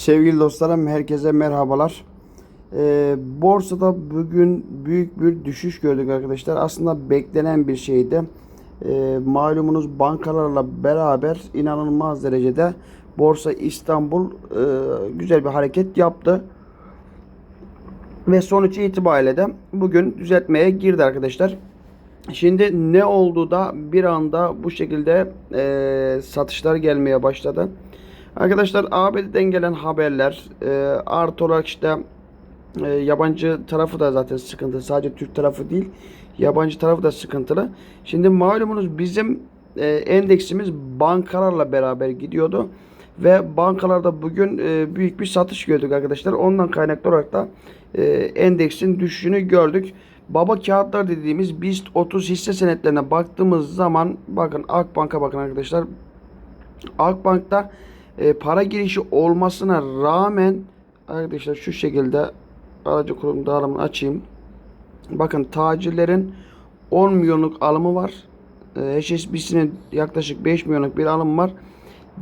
Sevgili dostlarım herkese merhabalar. Ee, borsada bugün büyük bir düşüş gördük arkadaşlar. Aslında beklenen bir şeydi. Ee, malumunuz bankalarla beraber inanılmaz derecede Borsa İstanbul e, güzel bir hareket yaptı. Ve sonuç itibariyle de bugün düzeltmeye girdi arkadaşlar. Şimdi ne oldu da bir anda bu şekilde e, satışlar gelmeye başladı. Arkadaşlar ABD'den gelen haberler e, artı olarak işte e, yabancı tarafı da zaten sıkıntı. Sadece Türk tarafı değil. Yabancı tarafı da sıkıntılı. Şimdi malumunuz bizim e, endeksimiz bankalarla beraber gidiyordu. Ve bankalarda bugün e, büyük bir satış gördük arkadaşlar. Ondan kaynaklı olarak da e, endeksin düşüşünü gördük. Baba kağıtlar dediğimiz BIST 30 hisse senetlerine baktığımız zaman bakın Akbank'a bakın arkadaşlar. Akbank'ta e, para girişi olmasına rağmen arkadaşlar şu şekilde aracı kurum dağılımını açayım. Bakın tacirlerin 10 milyonluk alımı var. E, HSBC'nin yaklaşık 5 milyonluk bir alım var.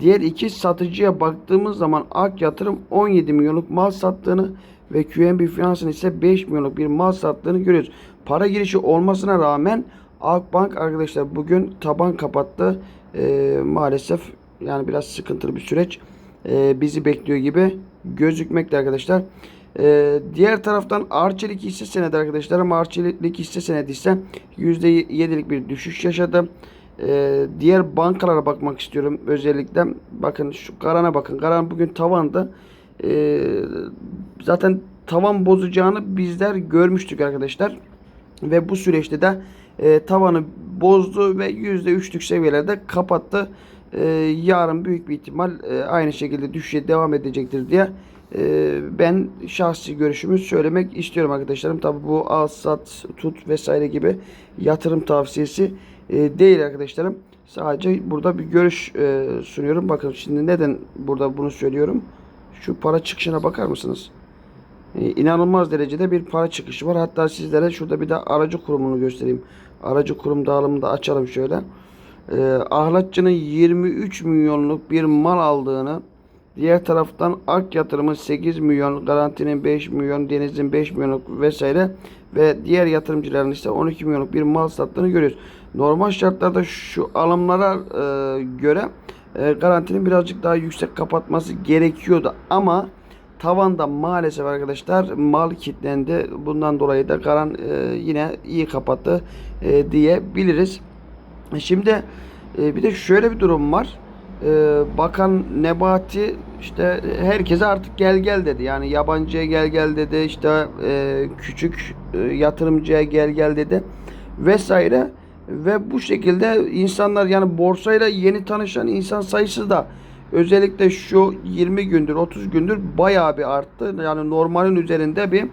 Diğer iki satıcıya baktığımız zaman Ak Yatırım 17 milyonluk mal sattığını ve QNB Finans'ın ise 5 milyonluk bir mal sattığını görüyoruz. Para girişi olmasına rağmen Akbank arkadaşlar bugün taban kapattı. E, maalesef yani biraz sıkıntılı bir süreç e, bizi bekliyor gibi gözükmekte arkadaşlar. E, diğer taraftan Arçelik hisse senedi arkadaşlar ama Arçelik hisse senedi ise %7'lik bir düşüş yaşadı. E, diğer bankalara bakmak istiyorum özellikle. Bakın şu Karan'a bakın. Karan bugün tavanda. E, zaten tavan bozacağını bizler görmüştük arkadaşlar. Ve bu süreçte de e, tavanı bozdu ve %3'lük seviyelerde kapattı. E, yarın büyük bir ihtimal e, aynı şekilde düşüşe devam edecektir diye e, ben şahsi görüşümü söylemek istiyorum arkadaşlarım. Tabi bu al sat tut vesaire gibi yatırım tavsiyesi e, değil arkadaşlarım. Sadece burada bir görüş sunuyorum. Bakın şimdi neden burada bunu söylüyorum? Şu para çıkışına bakar mısınız? E, inanılmaz derecede bir para çıkışı var. Hatta sizlere şurada bir de aracı kurumunu göstereyim. Aracı kurum dağılımını da açalım şöyle. E, Ahlatçı'nın 23 milyonluk bir mal aldığını diğer taraftan Ak Yatırım'ın 8 milyon, Garanti'nin 5 milyon, Deniz'in 5 milyonluk vesaire ve diğer yatırımcıların ise 12 milyonluk bir mal sattığını görüyoruz. Normal şartlarda şu alımlara e, göre e, Garanti'nin birazcık daha yüksek kapatması gerekiyordu ama tavanda maalesef arkadaşlar mal kilitlendi. Bundan dolayı da Garan e, yine iyi kapattı e, diyebiliriz. Şimdi e, bir de şöyle bir durum var. E, Bakan Nebati işte herkese artık gel gel dedi. Yani yabancıya gel gel dedi. İşte e, küçük yatırımcıya gel gel dedi. Vesaire. Ve bu şekilde insanlar yani borsayla yeni tanışan insan sayısı da özellikle şu 20 gündür 30 gündür bayağı bir arttı. Yani normalin üzerinde bir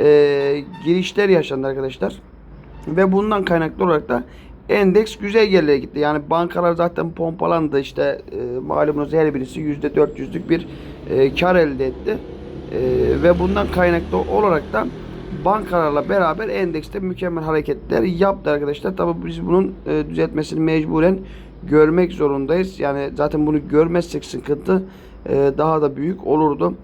e, girişler yaşandı arkadaşlar. Ve bundan kaynaklı olarak da endeks güzel yerlere gitti. Yani bankalar zaten pompalandı. İşte e, malumunuz her birisi %400'lük bir e, kar elde etti. E, ve bundan kaynaklı olarak da bankalarla beraber endekste mükemmel hareketler yaptı arkadaşlar. Tabi biz bunun e, düzeltmesini mecburen görmek zorundayız. Yani zaten bunu görmezsek sıkıntı e, daha da büyük olurdu.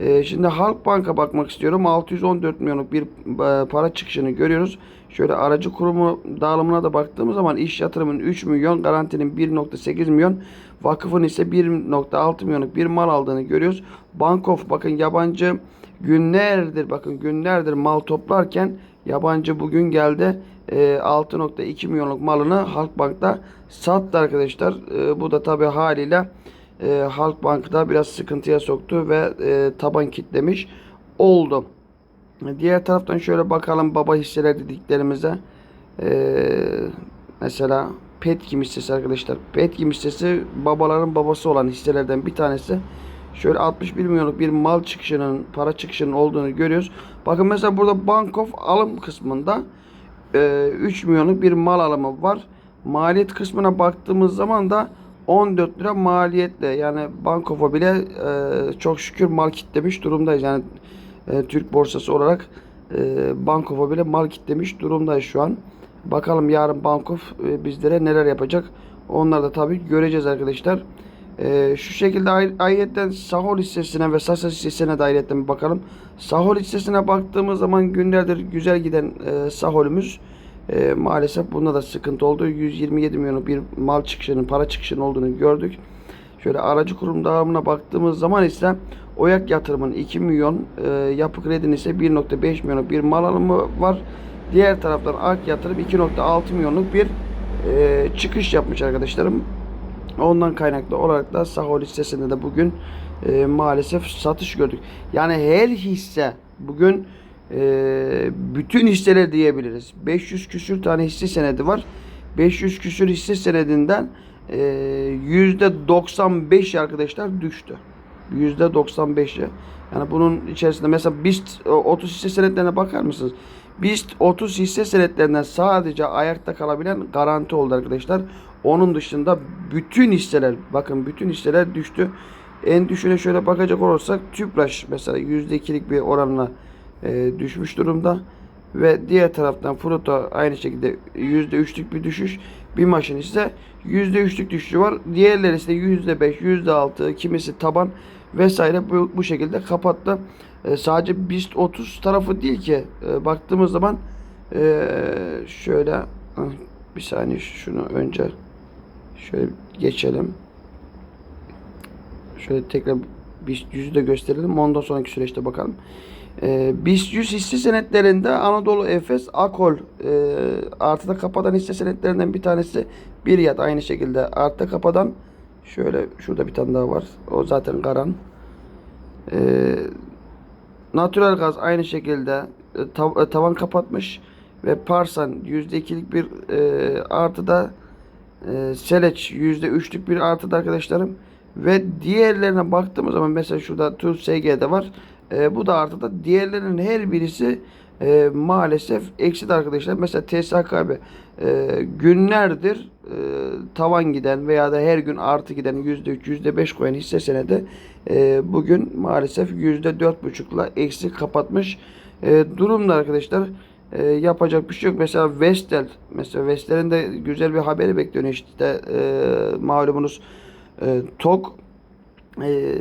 E, şimdi Halkbank'a bakmak istiyorum. 614 milyonluk bir e, para çıkışını görüyoruz. Şöyle aracı kurumu dağılımına da baktığımız zaman iş yatırımın 3 milyon, garantinin 1.8 milyon, vakıfın ise 1.6 milyonluk bir mal aldığını görüyoruz. Bankof bakın yabancı günlerdir bakın günlerdir mal toplarken yabancı bugün geldi e, 6.2 milyonluk malını Halkbank'ta sattı arkadaşlar. E, bu da tabi haliyle e, Halkbank'ta biraz sıkıntıya soktu ve e, taban kitlemiş oldu. Diğer taraftan şöyle bakalım baba hisseler dediklerimize. Ee, mesela Petkim hissesi arkadaşlar. Petkim hissesi babaların babası olan hisselerden bir tanesi. Şöyle 61 milyonluk bir mal çıkışının, para çıkışının olduğunu görüyoruz. Bakın mesela burada Bank of alım kısmında e, 3 milyonluk bir mal alımı var. Maliyet kısmına baktığımız zaman da 14 lira maliyetle yani Bankof'a bile e, çok şükür mal kitlemiş durumdayız. Yani e, Türk borsası olarak e, bile mal kitlemiş durumdayız şu an. Bakalım yarın Bankof e, bizlere neler yapacak. Onları da tabii göreceğiz arkadaşlar. Ee, şu şekilde ay- ayrıyetten Sahol hissesine ve Sasa hissesine de ayrıyetten bakalım. Sahol hissesine baktığımız zaman günlerdir güzel giden e, Sahol'ümüz e, maalesef bunda da sıkıntı oldu. 127 milyon bir mal çıkışının, para çıkışının olduğunu gördük. Şöyle aracı kurum dağılımına baktığımız zaman ise Oyak yatırımın 2 milyon, e, yapı kredinin ise 1.5 milyonluk bir mal alımı var. Diğer taraftan Ak yatırım 2.6 milyonluk bir e, çıkış yapmış arkadaşlarım. Ondan kaynaklı olarak da Sahol hissesinde de bugün e, maalesef satış gördük. Yani her hisse bugün e, bütün hisseler diyebiliriz. 500 küsür tane hisse senedi var. 500 küsür hisse senedinden e, %95 arkadaşlar düştü. %95'i. Yani bunun içerisinde mesela BIST e, 30 hisse senetlerine bakar mısınız? BIST 30 hisse senetlerinden sadece ayakta kalabilen garanti oldu arkadaşlar. Onun dışında bütün hisseler bakın bütün hisseler düştü. En düşüne şöyle bakacak olursak Tüpraş mesela %2'lik bir oranla e, düşmüş durumda. Ve diğer taraftan Fruto aynı şekilde %3'lük bir düşüş. Bir maşın ise %3'lük düşüşü var. Diğerleri ise %5, %6, kimisi taban vesaire bu, bu şekilde kapattı. E, sadece BIST 30 tarafı değil ki. E, baktığımız zaman e, şöyle bir saniye şunu önce şöyle geçelim. Şöyle tekrar 100'ü de gösterelim. Ondan sonraki süreçte bakalım. E, BIST 100 hisse senetlerinde Anadolu Efes, Akol e, artıda kapatan hisse senetlerinden bir tanesi bir yat aynı şekilde artıda kapatan şöyle şurada bir tane daha var. O zaten Garan. E, Natural gaz aynı şekilde e, tav- e, tavan kapatmış ve Parsan %2'lik bir e, artıda e, Seleç %3'lük bir artıda arkadaşlarım ve diğerlerine baktığımız zaman mesela şurada Tur SG'de var. E, bu da artıda. Diğerlerinin her birisi e, maalesef eksi arkadaşlar. Mesela TSKB e, günlerdir e, tavan giden veya da her gün artı giden %3, %5 koyan hisse senedi e, bugün maalesef %4,5'la eksi kapatmış e, durumda arkadaşlar. E, yapacak bir şey yok. Mesela Vestel, mesela Vestel'in de güzel bir haberi bekliyor işte e, malumunuz e, TOG e,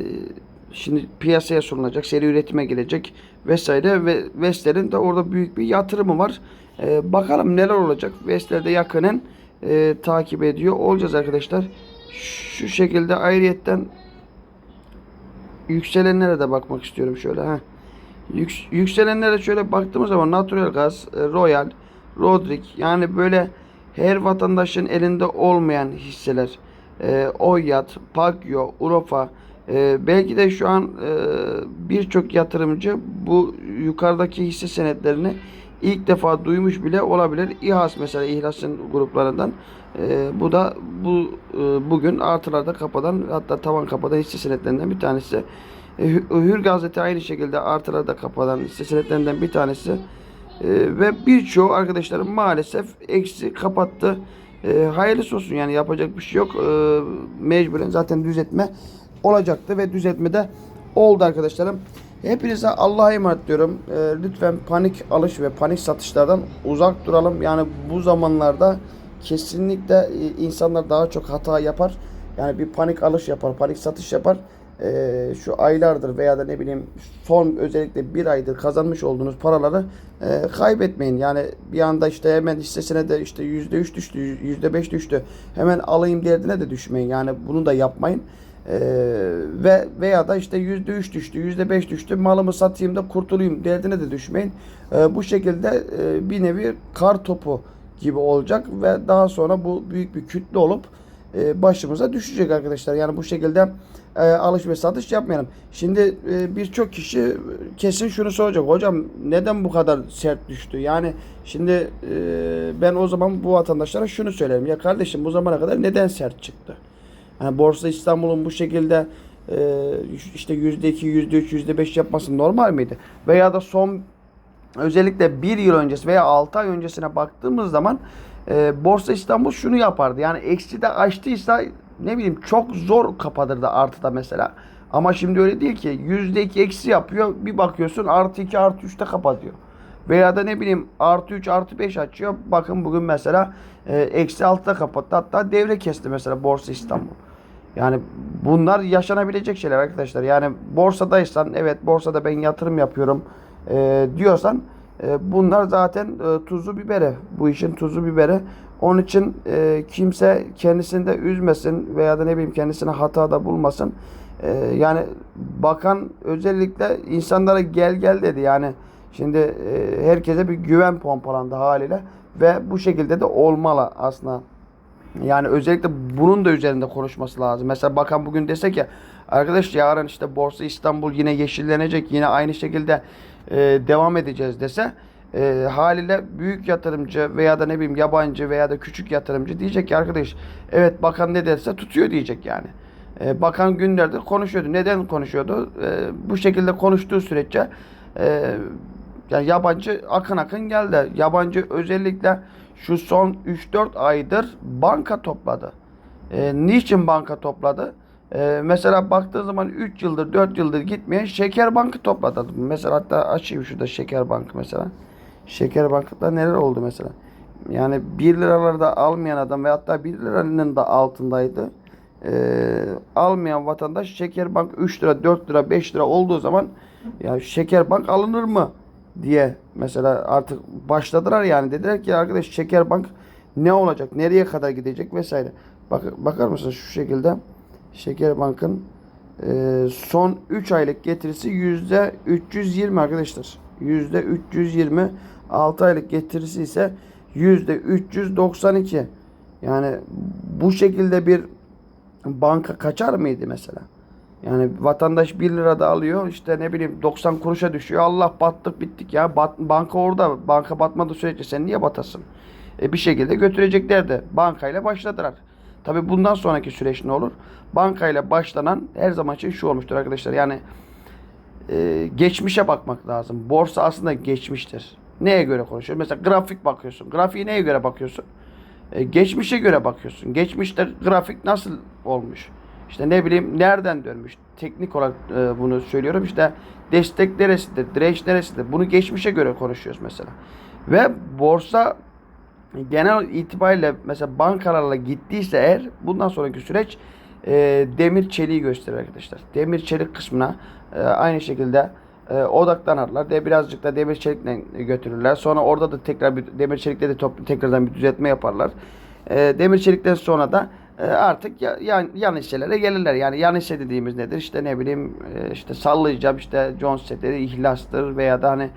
şimdi piyasaya sunulacak, seri üretime girecek vesaire ve Vestel'in de orada büyük bir yatırımı var. E, bakalım neler olacak. Vestel'de yakının e, takip ediyor olacağız arkadaşlar. Şu şekilde ayrıyetten yükselenlere de bakmak istiyorum şöyle. Heh. Yüks, yükselenlere şöyle baktığımız zaman Natural Gas, e, Royal, Rodrik yani böyle her vatandaşın elinde olmayan hisseler. E, Oyat, Pagyo, Urofa e, belki de şu an e, birçok yatırımcı bu yukarıdaki hisse senetlerini ilk defa duymuş bile olabilir. İHAS mesela İhlas'ın gruplarından. E, bu da bu e, bugün artılarda kapadan hatta tavan kapadan hisse senetlerinden bir tanesi. E, Hü- Hür gazete aynı şekilde artılarda kapadan hisse senetlerinden bir tanesi. E, ve birçoğu arkadaşlarım maalesef eksi kapattı. E, hayırlısı olsun yani yapacak bir şey yok. E, mecburen zaten düzeltme olacaktı ve düzeltme de oldu arkadaşlarım. Hepinize Allah'a emanet diyorum. E, lütfen panik alış ve panik satışlardan uzak duralım. Yani bu zamanlarda kesinlikle e, insanlar daha çok hata yapar. Yani bir panik alış yapar, panik satış yapar. E, şu aylardır veya da ne bileyim son özellikle bir aydır kazanmış olduğunuz paraları e, kaybetmeyin. Yani bir anda işte hemen hissesine de işte yüzde üç düştü, yüzde beş düştü. Hemen alayım derdine de düşmeyin. Yani bunu da yapmayın. Ee, ve veya da işte yüzde üç düştü, yüzde beş düştü, malımı satayım da kurtulayım derdine de düşmeyin. Ee, bu şekilde e, bir nevi kar topu gibi olacak ve daha sonra bu büyük bir kütle olup e, başımıza düşecek arkadaşlar. Yani bu şekilde e, alış ve satış yapmayalım. Şimdi e, birçok kişi kesin şunu soracak. Hocam neden bu kadar sert düştü? Yani şimdi e, ben o zaman bu vatandaşlara şunu söylerim. Ya kardeşim bu zamana kadar neden sert çıktı? Yani Borsa İstanbul'un bu şekilde e, işte yüzde iki, yüzde üç, yüzde beş yapması normal miydi? Veya da son özellikle bir yıl öncesi veya altı ay öncesine baktığımız zaman e, Borsa İstanbul şunu yapardı. Yani eksi de açtıysa ne bileyim çok zor kapatırdı artıda mesela. Ama şimdi öyle değil ki. Yüzde iki eksi yapıyor. Bir bakıyorsun artı iki artı üçte kapatıyor. Veya da ne bileyim artı 3 artı 5 açıyor. Bakın bugün mesela e, eksi 6'da kapattı. Hatta devre kesti mesela Borsa İstanbul. Yani bunlar yaşanabilecek şeyler arkadaşlar. Yani borsadaysan evet borsada ben yatırım yapıyorum e, diyorsan e, bunlar zaten e, tuzu biberi. Bu işin tuzu biberi. Onun için e, kimse kendisini de üzmesin veya da ne bileyim kendisine hatada bulmasın. E, yani bakan özellikle insanlara gel gel dedi. Yani şimdi e, herkese bir güven pompalandı haliyle ve bu şekilde de olmalı aslında. Yani özellikle bunun da üzerinde konuşması lazım. Mesela bakan bugün dese ki arkadaş yarın işte Borsa İstanbul yine yeşillenecek. Yine aynı şekilde e, devam edeceğiz dese e, haliyle büyük yatırımcı veya da ne bileyim yabancı veya da küçük yatırımcı diyecek ki arkadaş evet bakan ne derse tutuyor diyecek yani. E, bakan günlerdir konuşuyordu. Neden konuşuyordu? E, bu şekilde konuştuğu sürece e, yani yabancı akın akın geldi. Yabancı özellikle şu son 3-4 aydır banka topladı. E, niçin banka topladı? E, mesela baktığın zaman 3 yıldır 4 yıldır gitmeyen Şeker Bankı topladı. Mesela hatta açayım şurada Şeker Bankı mesela. Şeker Bankı'da neler oldu mesela? Yani 1 liralarda almayan adam ve hatta 1 liranın da altındaydı. E, almayan vatandaş Şeker Bank 3 lira 4 lira 5 lira olduğu zaman ya Şeker Bank alınır mı? Diye mesela artık başladılar yani dediler ki arkadaş Şekerbank ne olacak nereye kadar gidecek vesaire. Bak, bakar mısınız şu şekilde Şekerbank'ın e, son 3 aylık getirisi yüzde 320 arkadaşlar. Yüzde 320 6 aylık getirisi ise yüzde 392. Yani bu şekilde bir banka kaçar mıydı mesela? Yani vatandaş 1 lirada alıyor işte ne bileyim 90 kuruşa düşüyor. Allah battık bittik ya. Bat, banka orada. Banka batmadığı sürece sen niye batasın? E bir şekilde götürecekler de. Bankayla başladılar. Tabi bundan sonraki süreç ne olur? Bankayla başlanan her zaman için şu olmuştur arkadaşlar. Yani e, geçmişe bakmak lazım. Borsa aslında geçmiştir. Neye göre konuşuyor? Mesela grafik bakıyorsun. Grafiği neye göre bakıyorsun? E, geçmişe göre bakıyorsun. Geçmişte grafik nasıl olmuş? İşte ne bileyim nereden dönmüş? Teknik olarak e, bunu söylüyorum. İşte destek neresidir, direnç neresidir? Bunu geçmişe göre konuşuyoruz mesela. Ve borsa genel itibariyle mesela bankalarla gittiyse eğer bundan sonraki süreç e, demir çeliği gösterir arkadaşlar. Demir çelik kısmına e, aynı şekilde e, odaklanırlar. De birazcık da demir çelikle götürürler. Sonra orada da tekrar bir demir çelikle de toplu tekrardan bir düzeltme yaparlar. E, demir çelikten sonra da artık ya, yan, yan hisselere gelirler. Yani yan hisse dediğimiz nedir? İşte ne bileyim e, işte sallayacağım işte Jones setleri ihlastır veya da hani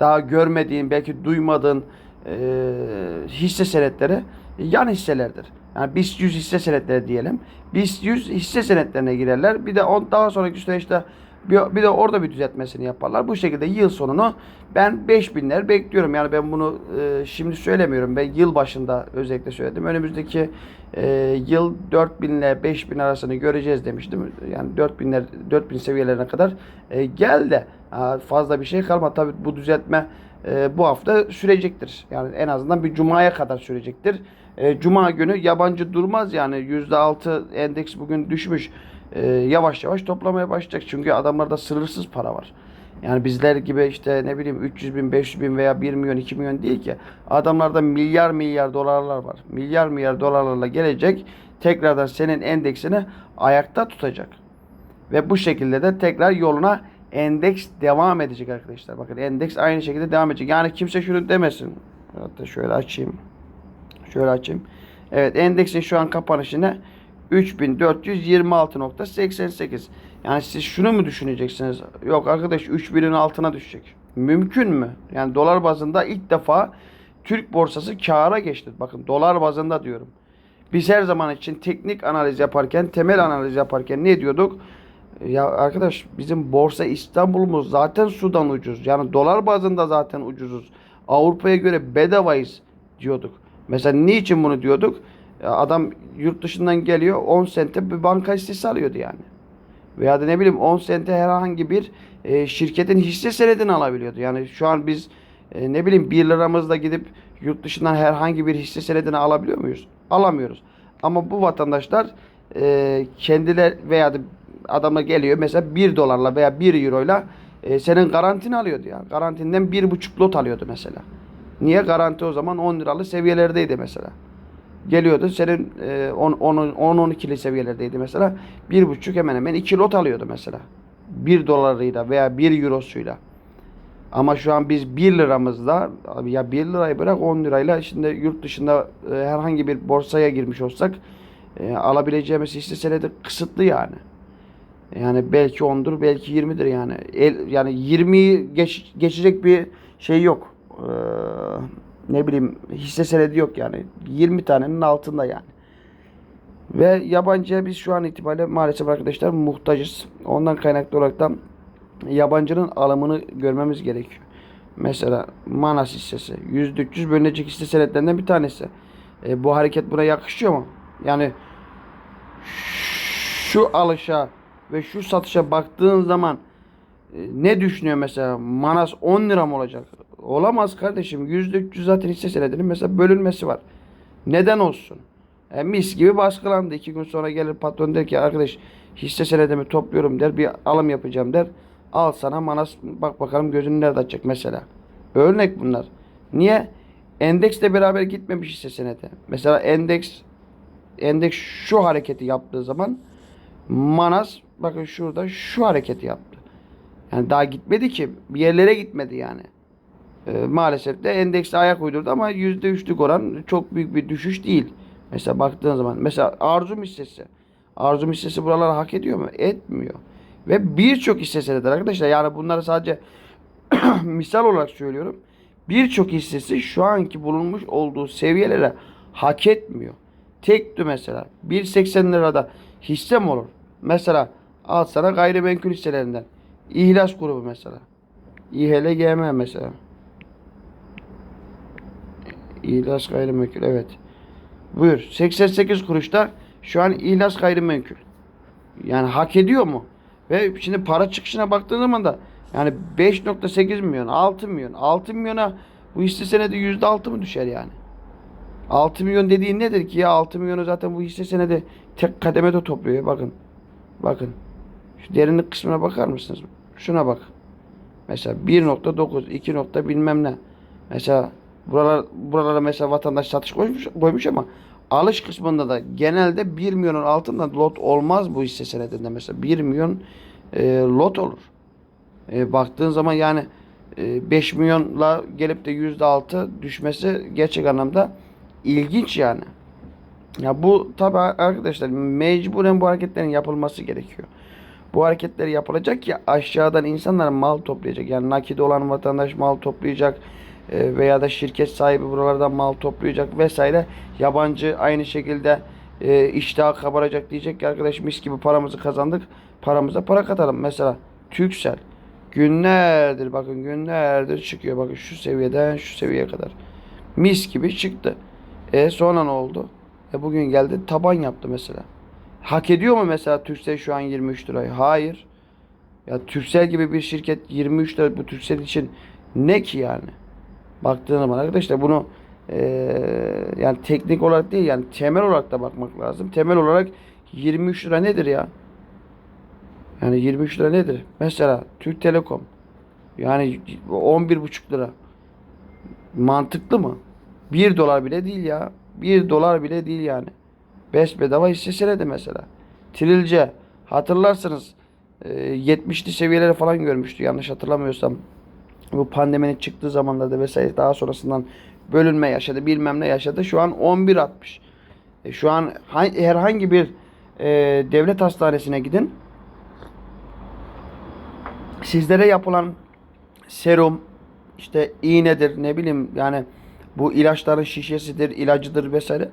daha görmediğin belki duymadığın e, hisse senetleri yan hisselerdir. Yani BIST 100 hisse senetleri diyelim. BIST 100 hisse senetlerine girerler. Bir de on, daha sonraki süreçte bir, bir de orada bir düzeltmesini yaparlar. Bu şekilde yıl sonunu ben 5000'ler bekliyorum. Yani ben bunu e, şimdi söylemiyorum. Ben yıl başında özellikle söyledim. Önümüzdeki e, yıl 4000 ile 5000 arasını göreceğiz demiştim. Yani 4000'ler 4000 seviyelerine kadar e, geldi. Fazla bir şey kalmadı. Tabii bu düzeltme e, bu hafta sürecektir. Yani en azından bir cumaya kadar sürecektir. E, Cuma günü yabancı durmaz yani %6 endeks bugün düşmüş. E, yavaş yavaş toplamaya başlayacak. Çünkü adamlarda sınırsız para var. Yani bizler gibi işte ne bileyim 300 bin, 500 bin veya 1 milyon, 2 milyon değil ki. Adamlarda milyar milyar dolarlar var. Milyar milyar dolarlarla gelecek. Tekrardan senin endeksini ayakta tutacak. Ve bu şekilde de tekrar yoluna endeks devam edecek arkadaşlar. Bakın endeks aynı şekilde devam edecek. Yani kimse şunu demesin. Hatta şöyle açayım. Şöyle açayım. Evet endeksin şu an kapanışını 3426.88. Yani siz şunu mu düşüneceksiniz? Yok arkadaş 3000'in altına düşecek. Mümkün mü? Yani dolar bazında ilk defa Türk borsası kâra geçti. Bakın dolar bazında diyorum. Biz her zaman için teknik analiz yaparken, temel analiz yaparken ne diyorduk? Ya arkadaş bizim borsa İstanbul'umuz zaten sudan ucuz. Yani dolar bazında zaten ucuzuz. Avrupa'ya göre bedavayız diyorduk. Mesela niçin bunu diyorduk? Adam yurt dışından geliyor 10 sente bir banka hissesi alıyordu yani. Veya da ne bileyim 10 sente herhangi bir e, şirketin hisse senedini alabiliyordu. Yani şu an biz e, ne bileyim 1 liramızla gidip yurt dışından herhangi bir hisse senedini alabiliyor muyuz? Alamıyoruz. Ama bu vatandaşlar e, kendiler veya da adama geliyor mesela 1 dolarla veya 1 euroyla e, senin garantini alıyordu ya. Garantinden 1,5 lot alıyordu mesela. Niye? Garanti o zaman 10 liralı seviyelerdeydi mesela. Geliyordu. Senin e, 10 10-12'li seviyelerdeydi mesela. 1,5 hemen hemen 2 lot alıyordu mesela. 1 dolarıyla veya 1 eurosuyla. Ama şu an biz 1 liramızla abi ya 1 lirayı bırak 10 lirayla şimdi yurt dışında e, herhangi bir borsaya girmiş olsak e, alabileceğimiz hisse senedi kısıtlı yani. Yani belki 10'dur belki 20'dir yani. El, yani 20'yi geç, geçecek bir şey yok. Ee, ne bileyim hisse senedi yok yani. 20 tanenin altında yani. Ve yabancıya biz şu an itibariyle maalesef arkadaşlar muhtacız. Ondan kaynaklı olarak da yabancının alımını görmemiz gerekiyor. Mesela Manas hissesi. %300 bölünecek hisse senetlerinden bir tanesi. E, bu hareket buna yakışıyor mu? Yani şu alışa ve şu satışa baktığın zaman e, ne düşünüyor mesela? Manas 10 lira mı olacak? Olamaz kardeşim. %300 zaten hisse senedinin mesela bölünmesi var. Neden olsun? E, mis gibi baskılandı. İki gün sonra gelir patron der ki arkadaş hisse senedimi topluyorum der. Bir alım yapacağım der. Al sana Manas bak bakalım gözünü nerede açacak mesela. Örnek bunlar. Niye? Endeksle beraber gitmemiş hisse senedi. Mesela endeks endeks şu hareketi yaptığı zaman Manas bakın şurada şu hareketi yaptı. Yani daha gitmedi ki. Bir yerlere gitmedi yani. Ee, maalesef de endekse ayak uydurdu ama %3'lük oran çok büyük bir düşüş değil. Mesela baktığın zaman mesela Arzum hissesi. Arzum hissesi buraları hak ediyor mu? Etmiyor. Ve birçok hisse senedi arkadaşlar. Yani bunları sadece misal olarak söylüyorum. Birçok hissesi şu anki bulunmuş olduğu seviyelere hak etmiyor. Tekti mesela 1.80 lirada hisse mi olur? Mesela al sana gayrimenkul hisselerinden. İhlas grubu mesela. İHLGM mesela. İhlas gayrimenkul evet. Buyur. 88 kuruşta şu an İhlas gayrimenkul. Yani hak ediyor mu? Ve şimdi para çıkışına baktığın zaman da yani 5.8 milyon, 6 milyon. 6 milyona bu hisse senedi %6 mı düşer yani? 6 milyon dediğin nedir ki ya? 6 milyonu zaten bu hisse senedi tek kademede topluyor. Bakın. Bakın. Şu derinlik kısmına bakar mısınız? Şuna bak. Mesela 1.9, 2 nokta bilmem ne. Mesela buralar buralara mesela vatandaş satış koymuş, koymuş ama alış kısmında da genelde 1 milyonun altında lot olmaz bu hisse senedinde mesela 1 milyon e, lot olur. E, baktığın zaman yani e, 5 milyonla gelip de %6 düşmesi gerçek anlamda ilginç yani. Ya bu tabi arkadaşlar mecburen bu hareketlerin yapılması gerekiyor. Bu hareketler yapılacak ki aşağıdan insanlar mal toplayacak. Yani nakit olan vatandaş mal toplayacak veya da şirket sahibi buralardan mal toplayacak vesaire. Yabancı aynı şekilde e, iştah kabaracak diyecek ki arkadaş mis gibi paramızı kazandık. Paramıza para katalım. Mesela Türksel günlerdir bakın günlerdir çıkıyor. Bakın şu seviyeden şu seviyeye kadar. Mis gibi çıktı. E sonra ne oldu? E bugün geldi taban yaptı mesela. Hak ediyor mu mesela Türksel şu an 23 lirayı? Hayır. Ya Türksel gibi bir şirket 23 lira bu Türksel için ne ki yani? Baktığın zaman arkadaşlar bunu e, yani teknik olarak değil yani temel olarak da bakmak lazım. Temel olarak 23 lira nedir ya? Yani 23 lira nedir? Mesela Türk Telekom yani 11,5 lira. Mantıklı mı? 1 dolar bile değil ya. 1 dolar bile değil yani. Beş bedava hisse senedi mesela. Trilce hatırlarsınız e, 70'li seviyeleri falan görmüştü yanlış hatırlamıyorsam. Bu pandeminin çıktığı zamanlarda vesaire daha sonrasından bölünme yaşadı bilmem ne yaşadı. Şu an 11.60. E, şu an herhangi bir e, devlet hastanesine gidin. Sizlere yapılan serum işte iğnedir ne bileyim yani bu ilaçların şişesidir, ilacıdır vesaire.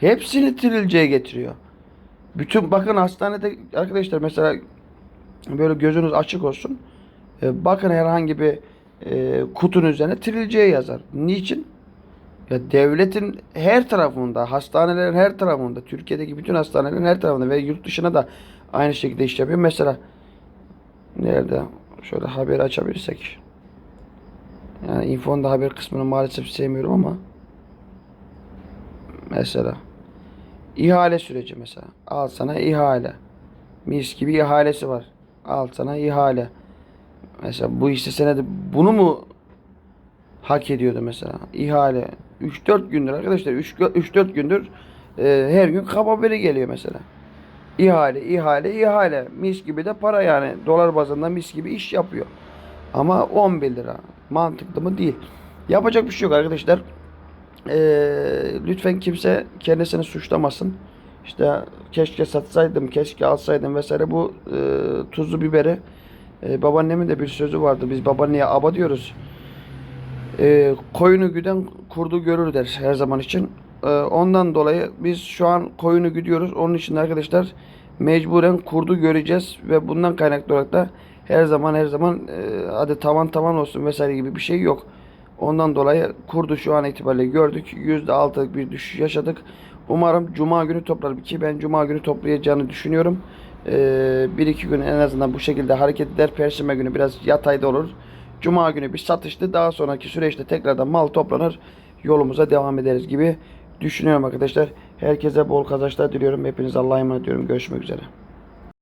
Hepsini trilceye getiriyor. Bütün bakın hastanede arkadaşlar mesela böyle gözünüz açık olsun. E, bakın herhangi bir e, kutunun üzerine trilceye yazar. Niçin? Ya devletin her tarafında, hastanelerin her tarafında, Türkiye'deki bütün hastanelerin her tarafında ve yurt dışına da aynı şekilde iş yapıyor. Mesela nerede? Şöyle haber açabilirsek. Yani infonda haber kısmını maalesef sevmiyorum ama mesela ihale süreci mesela. Al sana ihale. Mis gibi ihalesi var. Al sana ihale. Mesela bu hisse senedi bunu mu hak ediyordu mesela? İhale. 3-4 gündür arkadaşlar 3-4 gündür e, her gün kaba haberi geliyor mesela. İhale, ihale, ihale. Mis gibi de para yani. Dolar bazında mis gibi iş yapıyor. Ama 11 lira. Mantıklı mı? Değil. Yapacak bir şey yok arkadaşlar. Ee, lütfen kimse kendisini suçlamasın. İşte keşke satsaydım, keşke alsaydım vesaire. Bu e, tuzlu biberi e, babaannemin de bir sözü vardı. Biz babaanneye aba diyoruz. E, koyunu güden kurdu görür der her zaman için. E, ondan dolayı biz şu an koyunu güdüyoruz. Onun için arkadaşlar mecburen kurdu göreceğiz ve bundan kaynaklı olarak da her zaman her zaman e, hadi tavan tavan olsun vesaire gibi bir şey yok. Ondan dolayı kurdu şu an itibariyle gördük. %6'lık bir düşüş yaşadık. Umarım Cuma günü toplar ki ben Cuma günü toplayacağını düşünüyorum. Ee, bir iki gün en azından bu şekilde hareket eder. Perşembe günü biraz yatayda olur. Cuma günü bir satıştı. Daha sonraki süreçte tekrardan mal toplanır. Yolumuza devam ederiz gibi düşünüyorum arkadaşlar. Herkese bol kazançlar diliyorum. Hepinize Allah'a emanet ediyorum. Görüşmek üzere.